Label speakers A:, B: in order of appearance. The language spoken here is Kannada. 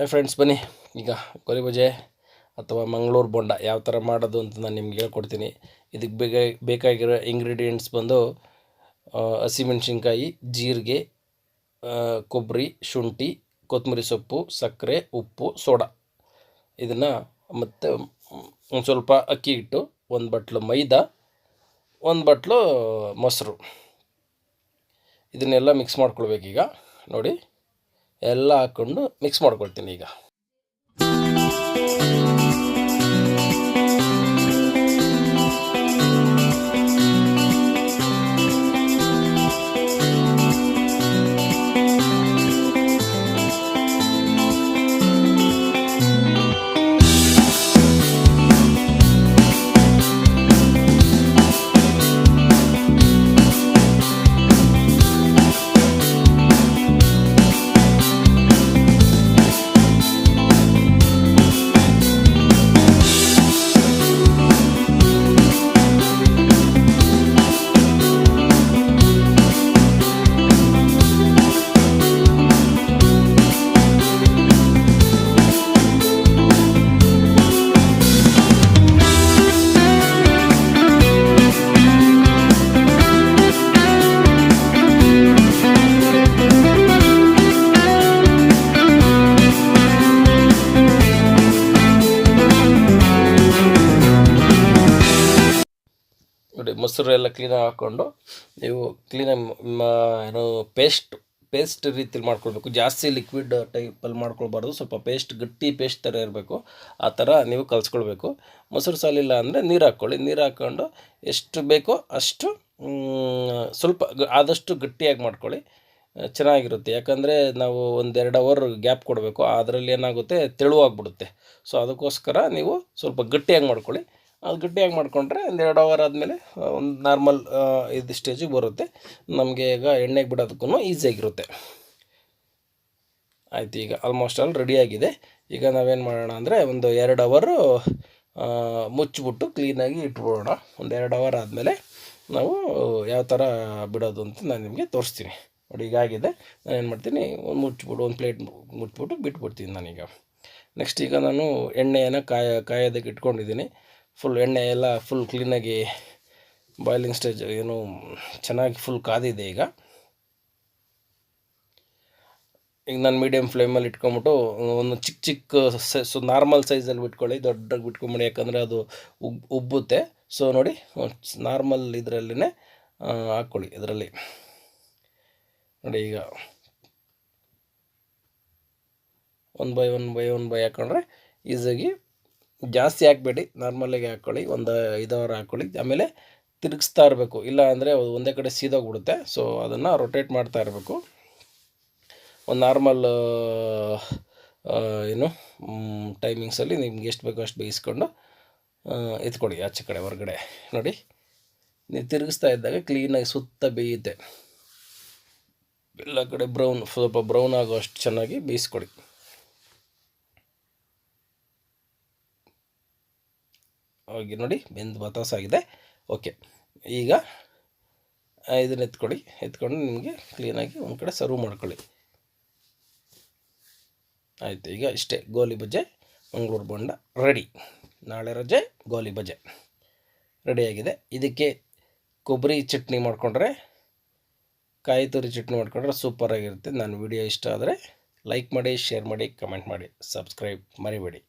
A: ಹಾಯ್ ಫ್ರೆಂಡ್ಸ್ ಬನ್ನಿ. ಈಗ ಗೋಲಿ ಬಜೆ ಅಥವಾ ಮಂಗಳೂರು ಬೋಂಡ ಯಾವ ಥರ ಮಾಡೋದು ಅಂತ ನಾನು ನಿಮ್ಗೆ ಹೇಳ್ಕೊಡ್ತೀನಿ. ಇದಕ್ಕೆ ಬೇಗ ಬೇಕಾಗಿರೋ ಇಂಗ್ರೀಡಿಯೆಂಟ್ಸ್ ಬಂದು ಹಸಿಮೆಣ್ಸಿನ್ಕಾಯಿ ಜೀರಿಗೆ ಕೊಬ್ಬರಿ ಶುಂಠಿ, ಕೊತ್ತಂಬರಿ ಸೊಪ್ಪು, ಸಕ್ಕರೆ, ಉಪ್ಪು, ಸೋಡಾ. ಇದನ್ನು ಮತ್ತು ಒಂದು ಸ್ವಲ್ಪ ಅಕ್ಕಿ ಹಿಟ್ಟು, ಒಂದು ಬಟ್ಲು ಮೈದಾ, ಒಂದು ಬಟ್ಲು ಮೊಸರು. ಇದನ್ನೆಲ್ಲ ಮಿಕ್ಸ್ ಮಾಡ್ಕೊಳ್ಬೇಕೀಗ. ನೋಡಿ. ಎಲ್ಲ ಹಾಕ್ಕೊಂಡು ಮಿಕ್ಸ್ ಮಾಡ್ಕೊಳ್ತೀನಿ ಈಗ. ಮೊಸರು ಎಲ್ಲ ಕ್ಲೀನಾಗಿ ಹಾಕ್ಕೊಂಡು ನೀವು ಕ್ಲೀನಾಗಿ ಏನು ಪೇಸ್ಟ್ ಪೇಸ್ಟ್ ರೀತಿಲಿ ಮಾಡ್ಕೊಳ್ಬೇಕು. ಜಾಸ್ತಿ ಲಿಕ್ವಿಡ್ ಟೈಪಲ್ಲಿ ಮಾಡ್ಕೊಳ್ಬಾರ್ದು. ಸ್ವಲ್ಪ ಪೇಸ್ಟ್ ಗಟ್ಟಿ ಪೇಸ್ಟ್ ಥರ ಇರಬೇಕು. ಆ ಥರ ನೀವು ಕಲಿಸ್ಕೊಳ್ಬೇಕು. ಮೊಸರು ಸಾಲಿಲ್ಲ ಅಂದರೆ ನೀರು ಹಾಕ್ಕೊಳ್ಳಿ. ನೀರು ಹಾಕ್ಕೊಂಡು ಎಷ್ಟು ಬೇಕೋ ಅಷ್ಟು ಸ್ವಲ್ಪ ಆದಷ್ಟು ಗಟ್ಟಿಯಾಗಿ ಮಾಡ್ಕೊಳ್ಳಿ. ಚೆನ್ನಾಗಿರುತ್ತೆ. ಯಾಕಂದರೆ ನಾವು ಒಂದೆರಡು ಅವರ್ ಗ್ಯಾಪ್ ಕೊಡಬೇಕು. ಅದರಲ್ಲಿ ಏನಾಗುತ್ತೆ? ತೆಳುವಾಗ್ಬಿಡುತ್ತೆ. ಸೊ ಅದಕ್ಕೋಸ್ಕರ ನೀವು ಸ್ವಲ್ಪ ಗಟ್ಟಿಯಾಗಿ ಮಾಡ್ಕೊಳ್ಳಿ. ಅದು ಗಟ್ಟಿಯಾಗಿ ಮಾಡಿಕೊಂಡ್ರೆ ಒಂದು ಎರಡು ಅವರ್ ಆದಮೇಲೆ ಒಂದು ನಾರ್ಮಲ್ ಇದು ಸ್ಟೇಜಿಗೆ ಬರುತ್ತೆ. ನಮಗೆ ಈಗ ಎಣ್ಣೆಗೆ ಬಿಡೋದಕ್ಕೂ ಈಸಿಯಾಗಿರುತ್ತೆ ಆಯಿತು, ಈಗ ಆಲ್ಮೋಸ್ಟ್ ಆಲ್ ರೆಡಿಯಾಗಿದೆ ಈಗ ನಾವೇನು ಮಾಡೋಣ ಅಂದರೆ ಒಂದು ಎರಡು ಅವರು ಮುಚ್ಚಿಬಿಟ್ಟು ಕ್ಲೀನಾಗಿ ಇಟ್ಬಿಡೋಣ. ಒಂದು ಎರಡು ಅವರ್ ಆದಮೇಲೆ ನಾವು ಯಾವ ಥರ ಬಿಡೋದು ಅಂತ ನಾನು ನಿಮಗೆ ತೋರಿಸ್ತೀನಿ. ನೋಡಿ, ಈಗ ಆಗಿದೆ. ನಾನು ಏನು ಮಾಡ್ತೀನಿ, ಒಂದು ಮುಚ್ಚಿಬಿಟ್ಟು ಒಂದು ಪ್ಲೇಟ್ ಮುಚ್ಚಿಬಿಟ್ಟು ಬಿಟ್ಬಿಡ್ತೀನಿ ನಾನೀಗ. ನೆಕ್ಸ್ಟ್ ಈಗ ನಾನು ಎಣ್ಣೆಯನ್ನು ಕಾಯ, ಕಾಯೋದಕ್ಕೆ ಇಟ್ಕೊಂಡಿದ್ದೀನಿ. ಫುಲ್ ಎಣ್ಣೆ ಎಲ್ಲ ಫುಲ್ ಕ್ಲೀನಾಗಿ ಬಾಯ್ಲಿಂಗ್ ಸ್ಟೇಜ್ ಏನು ಚೆನ್ನಾಗಿ ಫುಲ್ ಕಾದಿದೆ ಈಗ. ಈಗ ನಾನು ಮೀಡಿಯಮ್ ಫ್ಲೇಮಲ್ಲಿ ಇಟ್ಕೊಂಬಿಟ್ಟು ಒಂದು ಚಿಕ್ಕ ಚಿಕ್ಕ ಸೊ ನಾರ್ಮಲ್ ಸೈಜಲ್ಲಿ ಬಿಟ್ಕೊಳ್ಳಿ ದೊಡ್ಡಗೆ ಬಿಟ್ಕೊಂಬಿಡಿ, ಯಾಕಂದರೆ ಅದು ಉಬ್, ಉಬ್ಬುತ್ತೆ. ಸೊ ನೋಡಿ ನಾರ್ಮಲ್ ಇದರಲ್ಲೇ ಹಾಕ್ಕೊಳ್ಳಿ ಇದರಲ್ಲಿ. ನೋಡಿ ಈಗ one by one by one by ಹಾಕ್ಕೊಂಡ್ರೆ ಈಸಿಯಾಗಿ ಜಾಸ್ತಿ ಹಾಕಬೇಡಿ ನಾರ್ಮಲಾಗಿ ಹಾಕ್ಕೊಳ್ಳಿ ಒಂದು ಐದು ಅವರ್ ಹಾಕ್ಕೊಳ್ಳಿ ಆಮೇಲೆ ತಿರುಗಿಸ್ತಾ ಇರಬೇಕು. ಇಲ್ಲ ಅಂದರೆ ಒಂದೇ ಕಡೆ ಸೀದೋಗ್ಬಿಡುತ್ತೆ. ಸೊ ಅದನ್ನು ರೊಟೇಟ್ ಮಾಡ್ತಾ ಇರಬೇಕು. ಒಂದು ನಾರ್ಮಲ್ ಏನು ಟೈಮಿಂಗ್ಸಲ್ಲಿ ನಿಮ್ಗೆ ಎಷ್ಟು ಬೇಕೋ ಅಷ್ಟು ಬೇಯಿಸ್ಕೊಂಡು ಎತ್ಕೊಡಿ ಆಚೆ ಕಡೆ, ಹೊರಗಡೆ. ನೋಡಿ, ನೀವು ತಿರುಗಿಸ್ತಾ ಇದ್ದಾಗ ಕ್ಲೀನಾಗಿ ಸುತ್ತ ಬೇಯುತ್ತೆ. ಎಲ್ಲ ಕಡೆ ಬ್ರೌನ್ ಸ್ವಲ್ಪ ಬ್ರೌನ್ ಆಗೋ ಅಷ್ಟು ಚೆನ್ನಾಗಿ ಬೇಯಿಸ್ಕೊಡಿ. ಹೋಗಿ ನೋಡಿ, ಬೆಂದು ಬತಾಸಾಗಿದೆ ಓಕೆ ಈಗ ಇದನ್ನು ಎತ್ಕೊಳ್ಳಿ. ಎತ್ಕೊಂಡು ನಿಮಗೆ ಕ್ಲೀನಾಗಿ ಒಂದು ಕಡೆ ಸರ್ವ್ ಮಾಡ್ಕೊಳ್ಳಿ. ಆಯಿತು, ಈಗ ಇಷ್ಟೇ. ಗೋಲಿ ಬಜೆ, ಮಂಗಳೂರು ಬೋಂಡ ರೆಡಿ ನಾಳೆ ರಜೆ, ಗೋಲಿ ಬಜೆ. ರೆಡಿಯಾಗಿದೆ ಇದಕ್ಕೆ ಕೊಬ್ಬರಿ ಚಟ್ನಿ ಮಾಡಿಕೊಂಡ್ರೆ, ಕಾಯಿ ತುರಿ ಚಟ್ನಿ ಮಾಡಿಕೊಂಡ್ರೆ ಸೂಪರಾಗಿರುತ್ತೆ ನನ್ನ ವಿಡಿಯೋ ಇಷ್ಟ ಆದರೆ ಲೈಕ್ ಮಾಡಿ ಶೇರ್ ಮಾಡಿ ಕಮೆಂಟ್ ಮಾಡಿ. ಸಬ್ಸ್ಕ್ರೈಬ್ ಮರಿಬೇಡಿ.